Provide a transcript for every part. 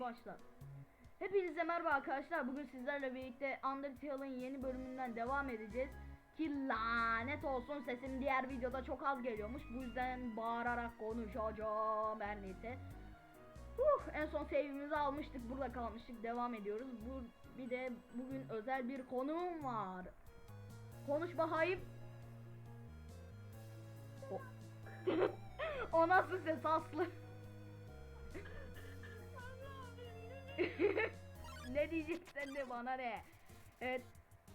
başlar. Hepinize merhaba arkadaşlar. Bugün sizlerle birlikte Undertale'ın yeni bölümünden devam edeceğiz. Ki lanet olsun sesim diğer videoda çok az geliyormuş. Bu yüzden bağırarak konuşacağım her neyse. Huh, en son save'imizi almıştık. Burada kalmıştık. Devam ediyoruz. Bu bir de bugün özel bir konuğum var. Konuş bakayım. O, o nasıl ses Aslı? ne diyeceksen de bana ne? Evet.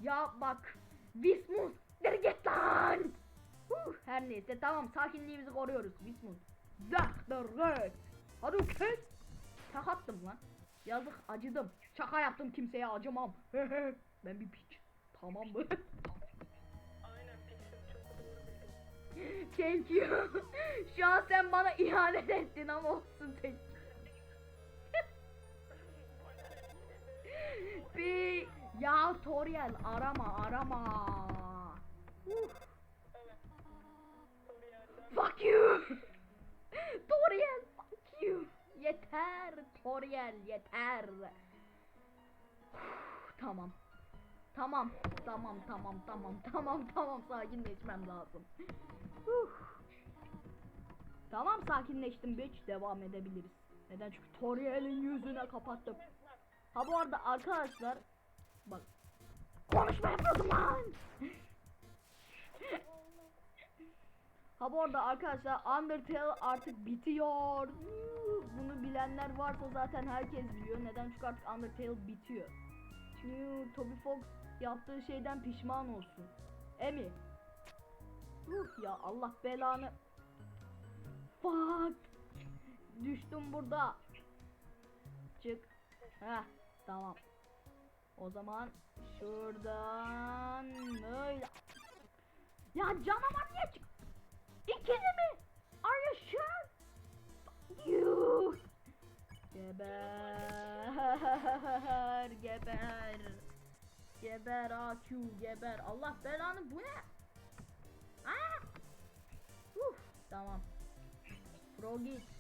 Ya bak. Vismut. Geri git lan. Huh, her neyse tamam sakinliğimizi koruyoruz. Vismut. Zahdır Hadi kes. Şaka attım lan. Yazık acıdım. Şaka yaptım kimseye acımam. ben bir piç. Tamam mı? Aynen. Thank you. Şu an sen bana ihanet ettin ama olsun thank you. Bir ya Toriel arama arama. Fuck you. Toriel fuck you. Yeter Toriel yeter. Tamam. Tamam tamam tamam tamam tamam tamam sakinleşmem lazım. Tamam sakinleştim bitch devam edebiliriz. Neden çünkü Toriel'in yüzüne kapattım. Ha bu arada arkadaşlar bak konuşma yapıyordum lan. ha bu arada arkadaşlar Undertale artık bitiyor. Bunu bilenler varsa zaten herkes biliyor. Neden çünkü artık Undertale bitiyor. Çünkü Toby Fox yaptığı şeyden pişman olsun. Emi. Ya Allah belanı. Fuck. Düştüm burada. Çık. Heh tamam. O zaman şuradan böyle. Ya canavar niye çık? İkili mi? Are you sure? You. Geber, geber. Geber AQ, geber. Allah belanı bu ne? Aa! Uf, tamam. Frogit.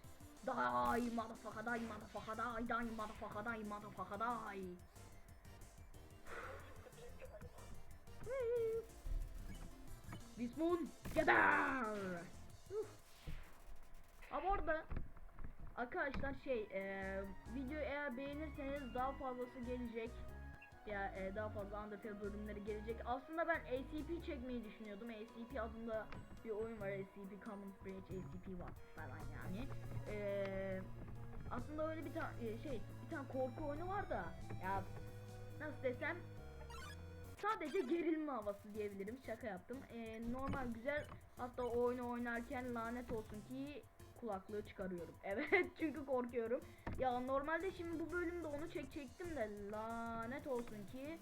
Die, motherfucker, die, motherfucker, die, die, motherfucker, die, motherfucker, die. Bismun, geber. Uf. Ama orada arkadaşlar şey e, video eğer beğenirseniz daha fazlası gelecek. Ya e, daha fazla Undertale bölümleri gelecek. Aslında ben ACP çekmeyi düşünüyordum. ACP adında bir oyun var. ACP Common Bridge ACP var falan yani. E, aslında öyle bir tane şey bir tane korku oyunu var da ya nasıl desem sadece gerilme havası diyebilirim. Şaka yaptım. E, normal güzel hatta oyunu oynarken lanet olsun ki kulaklığı çıkarıyorum. Evet çünkü korkuyorum. Ya normalde şimdi bu bölümde onu çekecektim de lanet olsun ki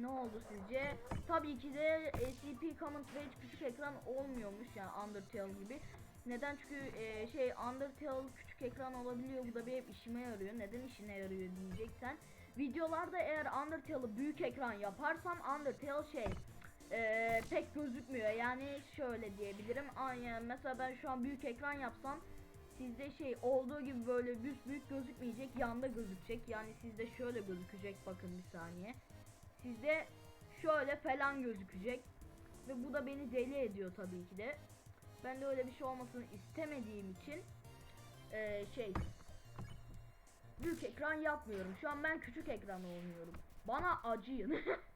ne oldu sizce? Tabii ki de ACP Common Page küçük ekran olmuyormuş yani Undertale gibi. Neden? Çünkü e, şey Undertale küçük ekran olabiliyor. Bu da hep işime yarıyor. Neden işine yarıyor diyeceksen. Videolarda eğer Undertale'ı büyük ekran yaparsam Undertale şey e, pek gözükmüyor. Yani şöyle diyebilirim. Aynen mesela ben şu an büyük ekran yapsam sizde şey olduğu gibi böyle büyük büyük gözükmeyecek. Yanda gözükecek. Yani sizde şöyle gözükecek. Bakın bir saniye. Sizde şöyle falan gözükecek. Ve bu da beni deli ediyor tabii ki de. Ben de öyle bir şey olmasını istemediğim için e, şey büyük ekran yapmıyorum. Şu an ben küçük ekran oynuyorum. Bana acıyın.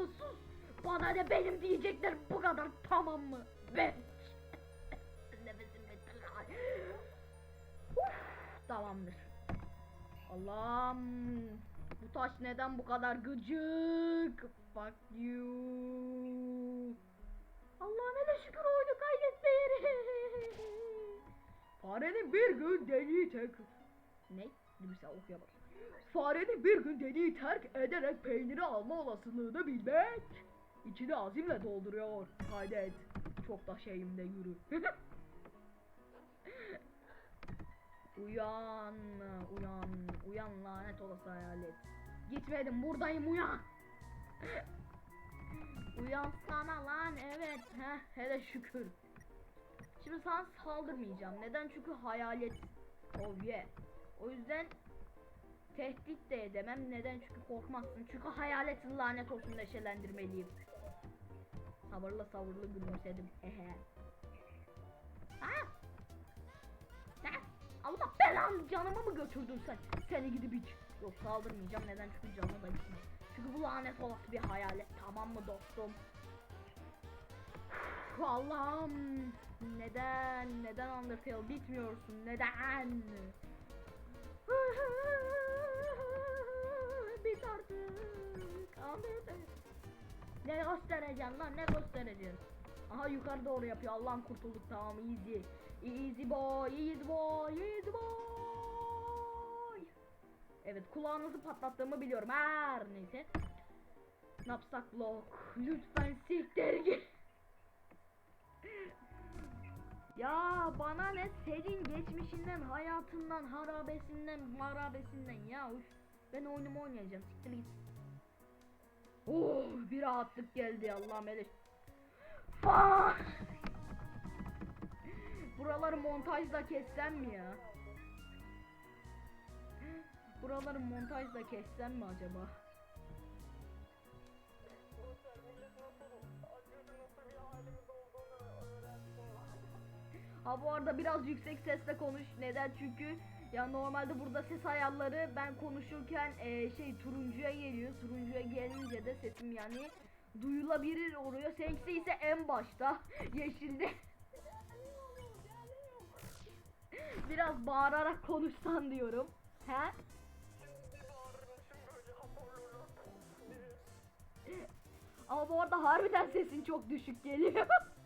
sus sus. Bana ne benim diyecekler bu kadar tamam mı? Ben. Nefesim bitti Tamamdır. Allah'ım. Bu taş neden bu kadar gıcık? Fuck you. Allah'ım hele şükür oyunu kaydetmeyelim. Farenin bir gün deliği tek... Ne? Dur sen okuyamam. Farenin bir gün deliği terk ederek peyniri alma olasılığını bilmek. İçini azimle dolduruyor. Kaydet. Çok da şeyimde yürü. uyan, uyan, uyan lanet olası hayalet. Gitmedim buradayım uyan. Uyansana lan evet. Heh, hele şükür. Şimdi sana saldırmayacağım. Neden? Çünkü hayalet. Oh yeah. O yüzden tehdit de edemem. Neden? Çünkü korkmazsın. Çünkü hayaletin lanet olsun neşelendirmeliyim. Sabırla sabırla gülümsedim. Ehe. Ha? Ne? Allah belanı canımı mı götürdün sen? Seni gidip hiç. Yok saldırmayacağım. Neden? Çünkü canımı da gitmez. Çünkü bu lanet olası bir hayalet. Tamam mı dostum? Allah'ım. Neden? Neden Undertale bitmiyorsun? Neden? Bit artık. Undertale. Ne göstereceksin lan? Ne göstereceksin? Aha yukarı doğru yapıyor. Allah'ım kurtulduk tamam easy. Easy boy, easy boy, easy boy. Evet kulağınızı patlattığımı biliyorum. Her neyse. Napsak blok. Lütfen siktir git. Ya bana ne senin geçmişinden, hayatından, harabesinden, marabesinden ya üf. Ben oyunumu oynayacağım siktir git. Oh bir rahatlık geldi Allah'ım. Fuck! Buraları montajla kessem mi ya? Buraları montajla kessem mi acaba? Ha bu arada biraz yüksek sesle konuş. Neden? Çünkü ya normalde burada ses ayarları ben konuşurken e, şey turuncuya geliyor. Turuncuya gelince de sesim yani duyulabilir oluyor. Seninkisi ise en başta yeşilde. biraz bağırarak konuşsan diyorum. He? Ama bu arada harbiden sesin çok düşük geliyor.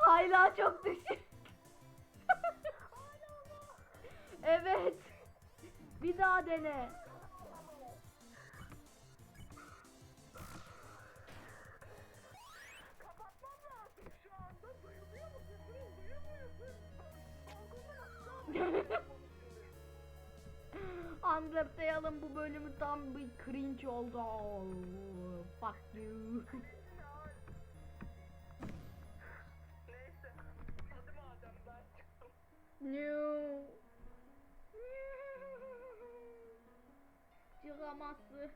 Hala çok düşük. evet. Bir daha dene. Undertale'ın bu bölümü tam bir cringe oldu. Fuck you. No. Çıkamazsın.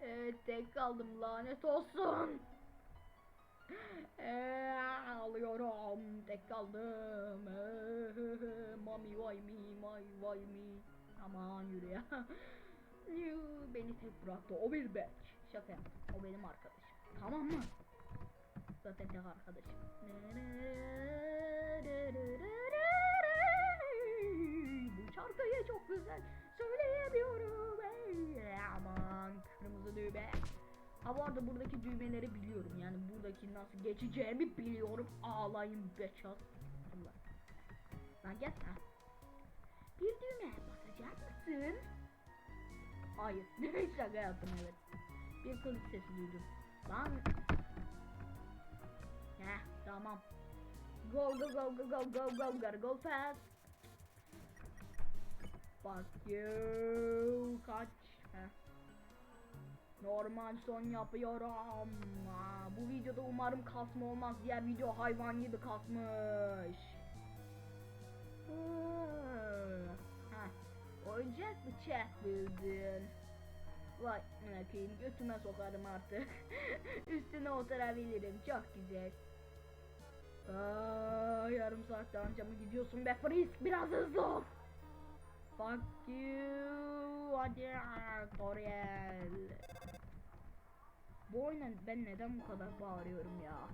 Evet tek kaldım lanet olsun. Eee, alıyorum tek kaldım. Eee, Mami vay mi may vay mi. Aman yürü ya. Beni tek bıraktı o bir bek. Şaka. O benim arkadaşım. Tamam mı? Zaten tek arkadaşım. Şarkıyı çok güzel söyleyemiyorum. Ey, Aman kırmızı düğme. Ha bu arada buradaki düğmeleri biliyorum. Yani buradaki nasıl geçeceğimi biliyorum. Ağlayın beçaz. Allah. Lan gel. Ha. Bir düğme basacak mısın? Hayır. Şaka yaptım evet. Bir kılıç sesi duydum. Lan. Heh tamam. Go go go go go go go gotta go fast. Fuck you. Kaç. Heh. Normal son yapıyorum. Aa, bu videoda umarım kasma olmaz. Diğer video hayvan gibi kasmış. Ha, oyuncak bıçak buldun. Vay ne koyayım götüme sokarım artık. Üstüne oturabilirim çok güzel. Aa, yarım saatte anca mı gidiyorsun be Frisk biraz hızlı ol. Fuck you. Hadi Toriel. Bu oyuna ben neden bu kadar bağırıyorum ya?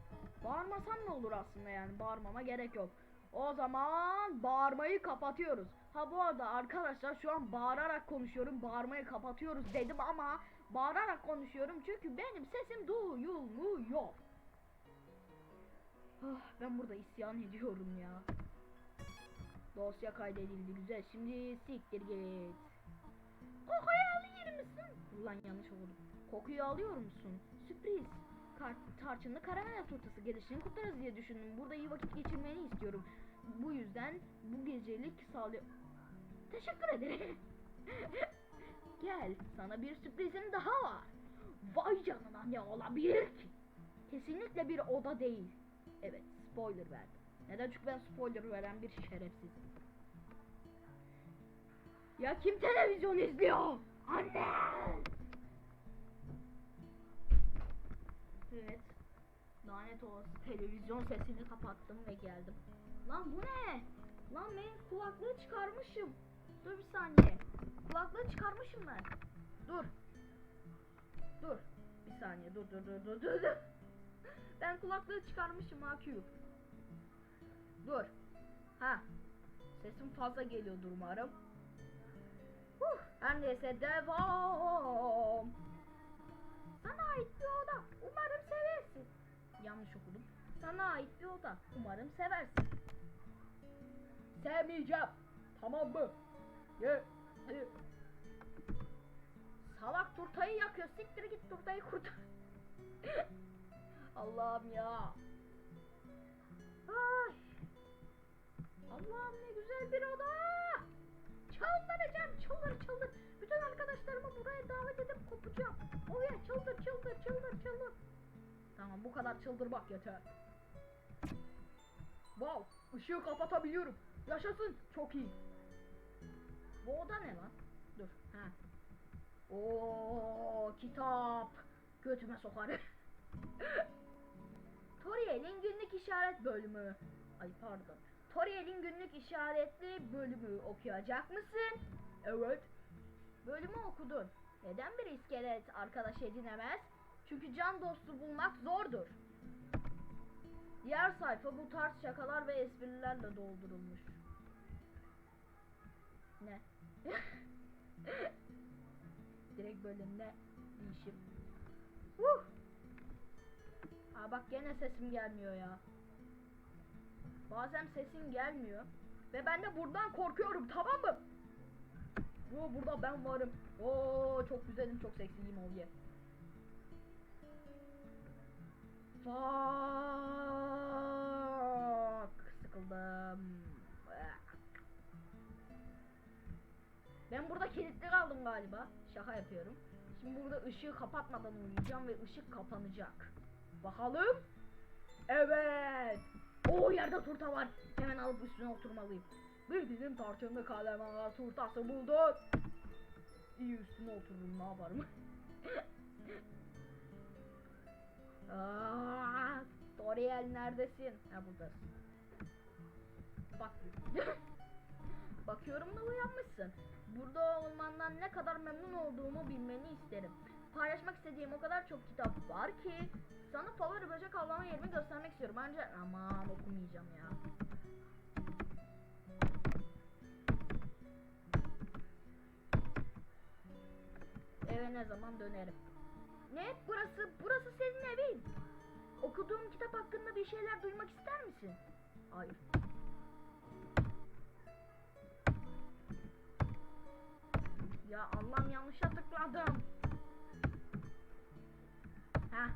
Bağırmasam ne olur aslında yani bağırmama gerek yok. O zaman bağırmayı kapatıyoruz. Ha bu arada arkadaşlar şu an bağırarak konuşuyorum. Bağırmayı kapatıyoruz dedim ama bağırarak konuşuyorum çünkü benim sesim duyulmuyor. Ah, ben burada isyan ediyorum ya. Dosya kaydedildi güzel. Şimdi siktir git. Kokuyu alır mısın? Ulan yanlış oldu. Kokuyu alıyor musun? Sürpriz. Kar tarçınlı karamel turtası gelişini kutlarız diye düşündüm. Burada iyi vakit geçirmeni istiyorum. Bu yüzden bu gecelik sağlıyor. Teşekkür ederim. Gel, sana bir sürprizim daha var. Vay canına ne olabilir ki? Kesinlikle bir oda değil. Evet spoiler verdim. Neden? Çünkü ben spoiler veren bir şerefsizim. Ya kim televizyon izliyor? Anne! Evet. Lanet olası televizyon sesini kapattım ve geldim. Lan bu ne? Lan ben kulaklığı çıkarmışım. Dur bir saniye. Kulaklığı çıkarmışım ben. Dur. Dur. Bir saniye dur dur dur dur dur. Ben kulaklığı çıkarmışım AQ. Dur. Ha. Sesim fazla geliyordur umarım. Huh. Her neyse devam. Sana ait bir oda. Umarım seversin. Yanlış okudum. Sana ait bir oda. Umarım seversin. Sevmeyeceğim. Tamam mı? Ye. ye. Salak turtayı yakıyor. Siktir git turtayı kurtar. Allah'ım ya. Ay. Allah'ım ne güzel bir oda. Çıldıracağım çıldır çıldır. Bütün arkadaşlarımı buraya davet edip kopacağım. Oraya çıldır çıldır çıldır çıldır. Tamam bu kadar çıldırmak yeter. Wow ışığı kapatabiliyorum. Yaşasın çok iyi. Bu oda ne lan? Dur. Ha. Oo kitap. Götüme sokarım. Toriel'in günlük işaret bölümü. Ay pardon. Toriel'in günlük işaretli bölümü okuyacak mısın? Evet. Bölümü okudun. Neden bir iskelet arkadaş edinemez? Çünkü can dostu bulmak zordur. Diğer sayfa bu tarz şakalar ve esprilerle doldurulmuş. Ne? Direkt böyle ne diyişim. Huh! Aa bak gene sesim gelmiyor ya. Bazen sesim gelmiyor. Ve ben de buradan korkuyorum tamam mı? Bu burada ben varım. Oo çok güzelim çok seksiyim o ye. Fuck. Sıkıldım. Ben burada kilitli kaldım galiba. Şaka yapıyorum. Şimdi burada ışığı kapatmadan uyuyacağım ve ışık kapanacak. Bakalım. Evet. O yerde turta var. Hemen alıp üstüne oturmalıyım. Bir dilim tarçınlı ağa turtası buldum. İyi üstüne otururum ne yaparım. Aa, Toriel neredesin? Ha buradasın. Bak. Bakıyorum da uyanmışsın. Burada olmandan ne kadar memnun olduğumu bilmeni isterim. Paylaşmak istediğim o kadar çok kitap var ki sana favori böcek avlama yerimi göstermek istiyorum. Ancak aman okumayacağım ya. Eve ne zaman dönerim? Ne? Burası, burası senin evin. Okuduğum kitap hakkında bir şeyler duymak ister misin? Hayır. Ya Allah'ım yanlışa tıkladım. Heh.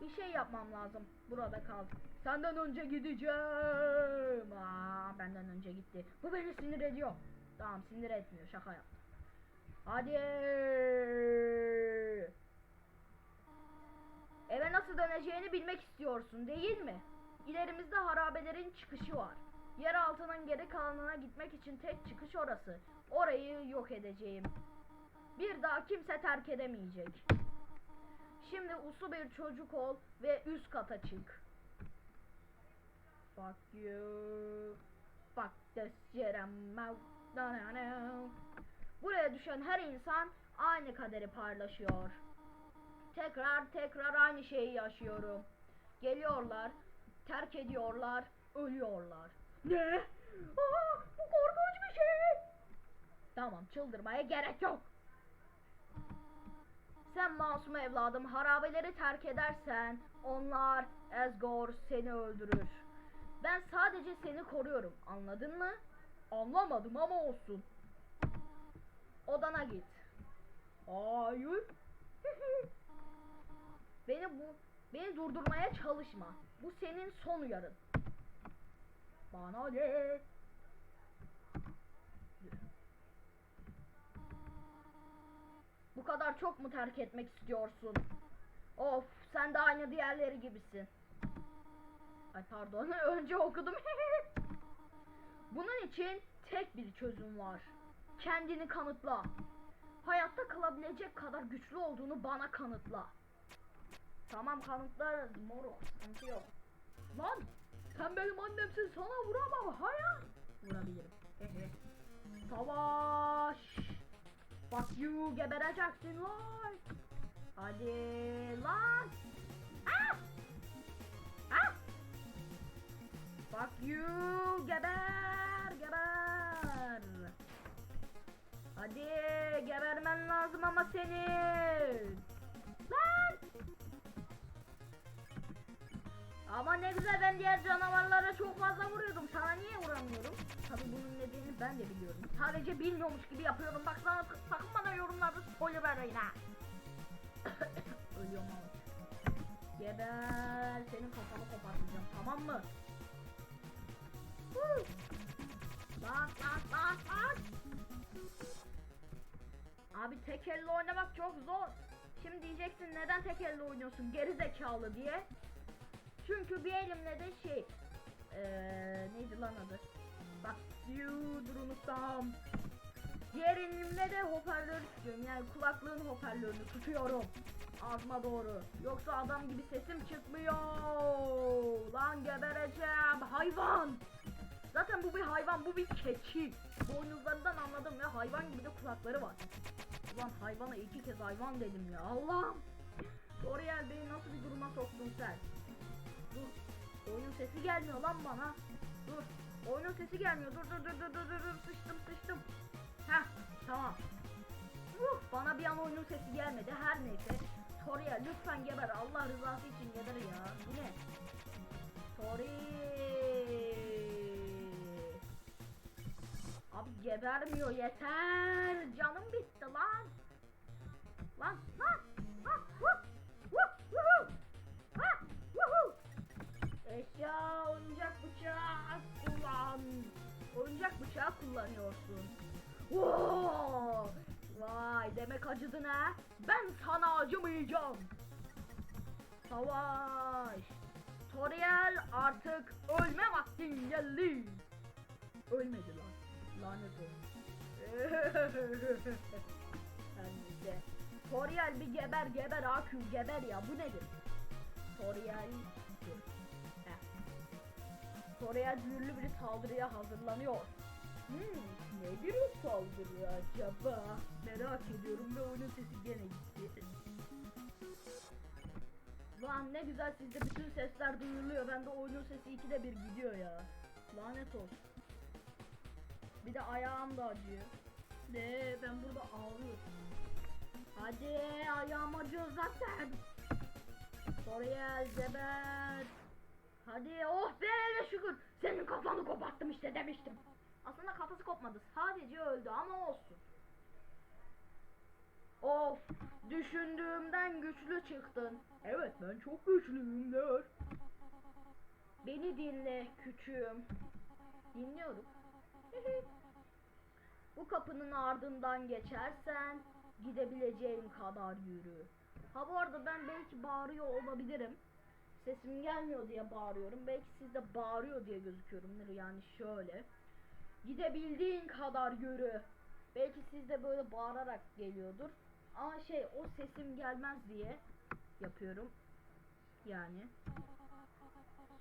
Bir şey yapmam lazım. Burada kal. Senden önce gideceğim. Aa, benden önce gitti. Bu beni sinir ediyor. Tamam sinir etmiyor. Şaka yaptım. Hadi. Eve nasıl döneceğini bilmek istiyorsun değil mi? İlerimizde harabelerin çıkışı var. Yer altının geri kalanına gitmek için tek çıkış orası. Orayı yok edeceğim. Bir daha kimse terk edemeyecek. Şimdi uslu bir çocuk ol ve üst kata çık. Fuck you. Fuck this shit. Buraya düşen her insan aynı kaderi paylaşıyor. Tekrar tekrar aynı şeyi yaşıyorum. Geliyorlar, terk ediyorlar, ölüyorlar. Ne? Aa, bu korkunç bir şey. Tamam çıldırmaya gerek yok. Sen masum evladım harabeleri terk edersen onlar Ezgor seni öldürür. Ben sadece seni koruyorum. Anladın mı? Anlamadım ama olsun. Odana git. Hayır. beni bu beni durdurmaya çalışma. Bu senin son uyarın. Bana ne? Bu kadar çok mu terk etmek istiyorsun? Of sen de aynı diğerleri gibisin. Ay pardon önce okudum. Bunun için tek bir çözüm var. Kendini kanıtla. Hayatta kalabilecek kadar güçlü olduğunu bana kanıtla. Tamam kanıtlarız moro. Sıkıntı yok. Lan sen benim annemsin sana vuramam. Hayır. Vurabilirim. Savaş. Fuck you gebereceksin lan. Hadi lan. Ah! Ah! Fuck you geber geber. Hadi gebermen lazım ama senin. Ama ne güzel ben diğer canavarlara çok fazla vuruyordum. Sana niye vuramıyorum? Tabii bunun nedenini ben de biliyorum. Sadece bilmiyormuş gibi yapıyorum. Bak sana sakın bana yorumlarda spoiler vermeyin ha. Ölüyorum ama. Geber. Senin kafanı kopartacağım tamam mı? Bak bak bak bak. Abi tek elle oynamak çok zor. Şimdi diyeceksin neden tek elle oynuyorsun geri zekalı diye. Çünkü bir elimle de şey eee neydi lan adı? Bak you dur unuttum. Diğer elimle de hoparlörü tutuyorum yani kulaklığın hoparlörünü tutuyorum. Ağzıma doğru. Yoksa adam gibi sesim çıkmıyor. Lan gebereceğim hayvan. Zaten bu bir hayvan bu bir keçi. Boynuzlarından anladım ve hayvan gibi de kulakları var. Ulan hayvana iki kez hayvan dedim ya Allah'ım. Oraya beni nasıl bir duruma soktun sen? Dur. Oyunun sesi gelmiyor lan bana. Dur. Oyunun sesi gelmiyor. Dur dur dur dur dur dur. Sıçtım sıçtım. Heh tamam. Uh, bana bir an oyunun sesi gelmedi. Her neyse. Toriya lütfen geber. Allah rızası için geber ya. Bu ne? Tori. Abi gebermiyor yeter. Canım bitti lan. Lan lan. Ha, vuh, bıçağı kullan. Oyuncak bıçağı kullanıyorsun. Oo! Vay demek acıdın ha. Ben sana acımayacağım. Savaş. Toriel artık ölme vaktin geldi. Ölmedi lan. Lanet olsun. Toriel bir geber geber akü geber ya bu nedir? Toriel. Toriel büyülü bir saldırıya hazırlanıyor. Hmm, nedir o saldırı acaba? Merak ediyorum ve onun sesi gene gitti. Lan ne güzel sizde bütün sesler duyuluyor. Bende oyunun sesi ikide bir gidiyor ya. Lanet olsun. Bir de ayağım da acıyor. Ne ben burada ağlıyorum. Hadi ayağım acıyor zaten. Oraya zeber. Hadi oh be şükür. Senin kafanı koparttım işte demiştim. Aslında kafası kopmadı. Sadece öldü ama olsun. Of düşündüğümden güçlü çıktın. Evet ben çok güçlüyümdür. Beni dinle küçüğüm. Dinliyorum. Bu kapının ardından geçersen gidebileceğin kadar yürü. Ha bu arada ben belki bağırıyor olabilirim. Sesim gelmiyor diye bağırıyorum. Belki siz de bağırıyor diye gözüküyorumdur. Yani şöyle. Gidebildiğin kadar yürü. Belki siz de böyle bağırarak geliyordur. Ama şey o sesim gelmez diye yapıyorum. Yani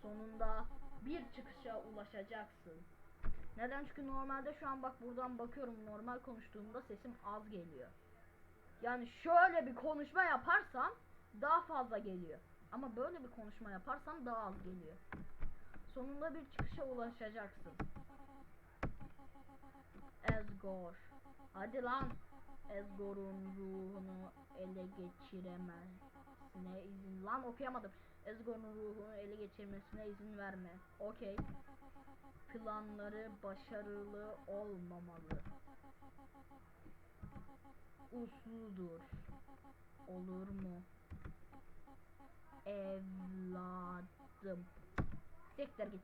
sonunda bir çıkışa ulaşacaksın. Neden? Çünkü normalde şu an bak buradan bakıyorum normal konuştuğumda sesim az geliyor. Yani şöyle bir konuşma yaparsam daha fazla geliyor. Ama böyle bir konuşma yaparsam daha az geliyor. Sonunda bir çıkışa ulaşacaksın. Ezgor. Hadi lan. Ezgor'un ruhunu ele geçiremezsine izin. Lan okuyamadım. Ezgor'un ruhunu ele geçirmesine izin verme. Okey. Planları başarılı olmamalı. Usludur. Olur mu? Evladım. Siktir git.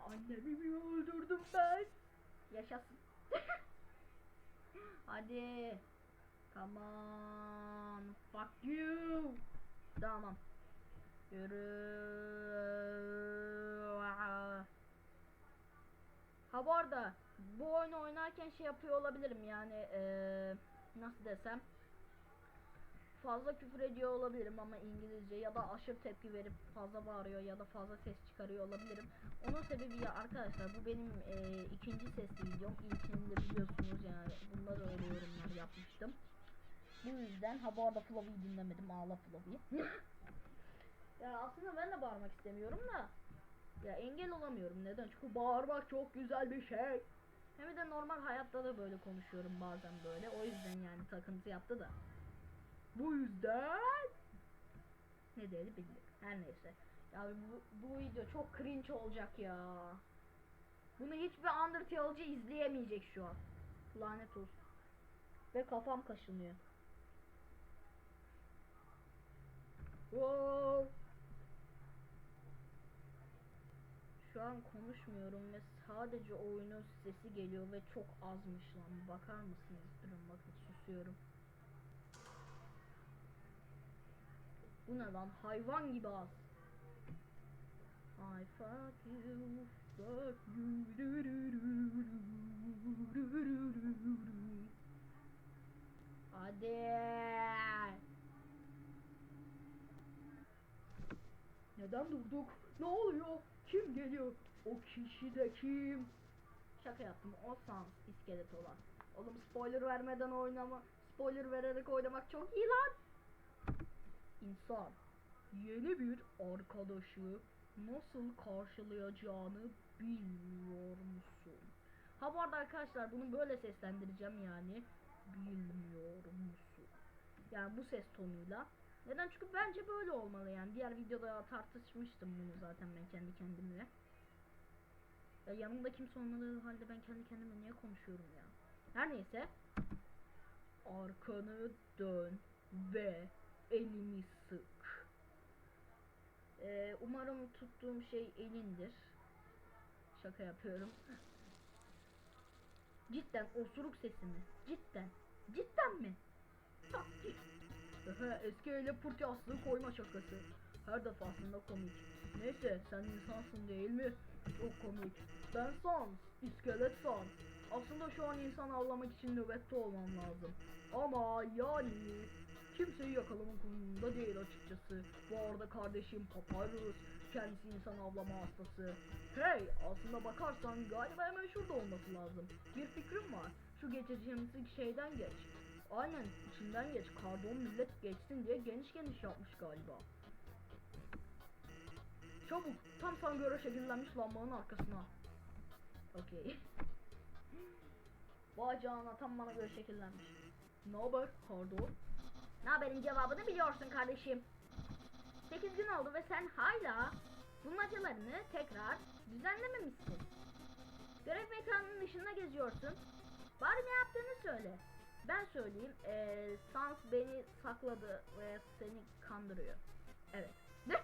Annemi mi öldürdüm ben. Yaşasın. Hadi. Come on. Fuck you. Tamam. Yürü. Ha bu arada bu oyunu oynarken şey yapıyor olabilirim yani eee, nasıl desem fazla küfür ediyor olabilirim ama İngilizce ya da aşırı tepki verip fazla bağırıyor ya da fazla ses çıkarıyor olabilirim. Onun sebebi ya arkadaşlar bu benim eee, ikinci sesli videom. İlkini de biliyorsunuz yani bunlar öyle yorumlar yapmıştım. Bu yüzden ha bu arada Flavy'yi dinlemedim ağla Flavy. ya aslında ben de bağırmak istemiyorum da ya engel olamıyorum. Neden? Çünkü bağırmak çok güzel bir şey. Hem de normal hayatta da böyle konuşuyorum bazen böyle. O yüzden yani takıntı yaptı da. Bu yüzden ne dedi bilmiyorum. Her neyse. Ya bu, bu video çok cringe olacak ya. Bunu hiçbir Undertale'cı izleyemeyecek şu an. Lanet olsun. Ve kafam kaşınıyor. Wow. Şu an konuşmuyorum ve Sadece oyunun sesi geliyor ve çok azmış lan. Bakar mısınız? Durun bakın susuyorum. Bu ne lan? Hayvan gibi az. I fuck you, fuck you. Hadi. Neden durduk? Ne oluyor? Kim geliyor? O kişi de kim? Şaka yaptım. O sans iskelet olan. Oğlum spoiler vermeden oynama. Spoiler vererek oynamak çok iyi lan. İnsan yeni bir arkadaşı nasıl karşılayacağını bilmiyor musun? Ha bu arada arkadaşlar bunu böyle seslendireceğim yani. Bilmiyor musun? Yani bu ses tonuyla. Neden? Çünkü bence böyle olmalı yani. Diğer videoda tartışmıştım bunu zaten ben kendi kendimle. Ya yanımda kimse olmadığı halde ben kendi kendime niye konuşuyorum ya? Her neyse. Arkanı dön ve elini sık. Ee, umarım tuttuğum şey elindir. Şaka yapıyorum. Cidden osuruk sesi mi? Cidden. Cidden mi? Taktik. Ehe, Eski ele pırt yastığı koyma şakası. Her defasında komik. Neyse sen insansın değil mi? Çok komik. Ben sans, iskelet sans. Aslında şu an insan avlamak için nöbette olmam lazım. Ama yani kimseyi yakalamak umurumda değil açıkçası. Bu arada kardeşim Papyrus, kendisi insan avlama hastası. Hey aslında bakarsan galiba hemen şurada olması lazım. Bir fikrim var. Şu geçeceğimiz şeyden geç. Aynen içinden geç. Kardon millet geçsin diye geniş geniş yapmış galiba. Çabuk tam sana göre şekillenmiş lambanın arkasına. Okey. Vay canına tam bana göre şekillenmiş. Ne haber Kardon? Ne haberin cevabını biliyorsun kardeşim. 8 gün oldu ve sen hala bulmacalarını tekrar düzenlememişsin. Görev mekanının dışında geziyorsun. Bari ne yaptığını söyle. Ben söyleyeyim. Ee, Sans beni sakladı ve seni kandırıyor. Evet. Ne?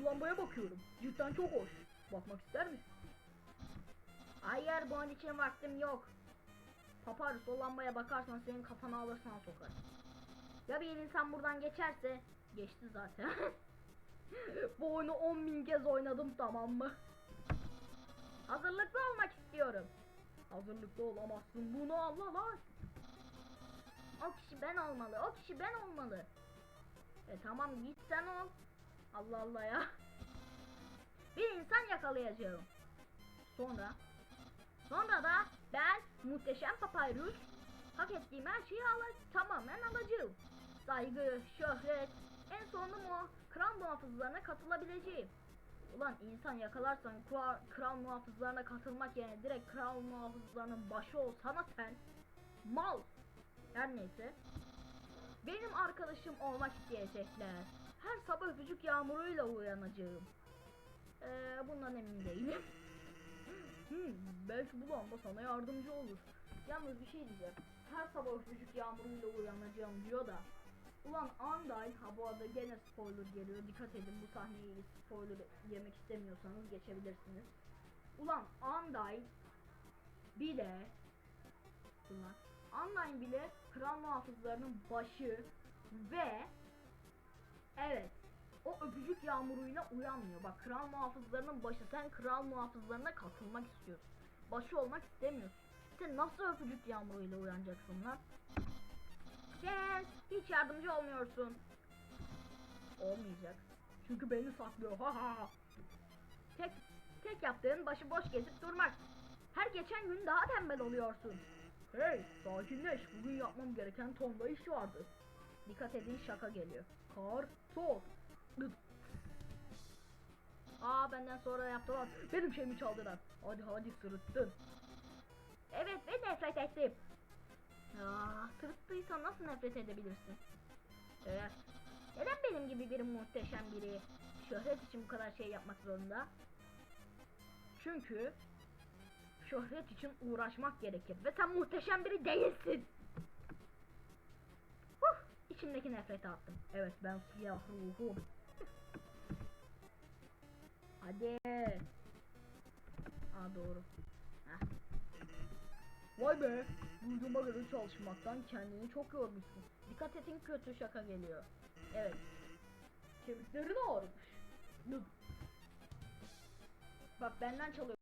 Şu lambaya bakıyorum. Cidden çok hoş. Bakmak ister misin? Hayır bunun için vaktim yok. Paparus o lambaya bakarsan senin kafana alırsan sokar. Ya bir insan buradan geçerse geçti zaten. Bu oyunu 10 bin kez oynadım tamam mı? Hazırlıklı olmak istiyorum. Hazırlıklı olamazsın bunu Allah lan. O kişi ben olmalı. O kişi ben olmalı. E tamam git sen ol. Allah Allah ya. Bir insan yakalayacağım. Sonra sonra da ben muhteşem papyrus hak ettiğim her şeyi alır tamamen alacağım. Saygı, şöhret, en sonunda mu kral muhafızlarına katılabileceğim. Ulan insan yakalarsan kral, kral muhafızlarına katılmak yerine direkt kral muhafızlarının başı olsana sen. Mal. Her neyse. Benim arkadaşım olmak isteyecekler. Her sabah öpücük yağmuruyla uyanacağım. Ee, bundan emin değilim. Hmm, belki bu lamba sana yardımcı olur. Yalnız bir şey diyeceğim. Her sabah öpücük yağmuruyla uyanacağım diyor da. Ulan Undyne, ha bu arada gene spoiler geliyor. Dikkat edin bu sahneyi spoiler yemek istemiyorsanız geçebilirsiniz. Ulan Undyne bile Ulan Undyne bile kral muhafızlarının başı ve evet o öpücük yağmuruyla uyanmıyor. Bak kral muhafızlarının başı sen kral muhafızlarına katılmak istiyorsun. Başı olmak istemiyorsun. Sen nasıl öpücük yağmuruyla uyanacaksın lan? Sen hiç yardımcı olmuyorsun. Olmayacak. Çünkü beni saklıyor. Ha ha. Tek tek yaptığın başıboş gezip durmak. Her geçen gün daha tembel oluyorsun. Hey, sakinleş. Bugün yapmam gereken tonla iş vardı. Dikkat edin şaka geliyor. Kar, soğuk. Dıt. Aa benden sonra yaptılar. Benim şeyimi çaldılar. Hadi hadi sırıttın. Evet ve nefret ettim. Aa, sırıttıysan nasıl nefret edebilirsin? Ee, neden benim gibi bir muhteşem biri şöhret için bu kadar şey yapmak zorunda? Çünkü şöhret için uğraşmak gerekir ve sen muhteşem biri değilsin. İçimdeki nefreti attım. Evet ben siyah ruhum. Hadi. Aa doğru. Heh. Vay be. Duyduğuma göre çalışmaktan kendini çok yormuşsun. Dikkat edin kötü şaka geliyor. Evet. Kemiklerin ağrımış. Bak benden çalıyor.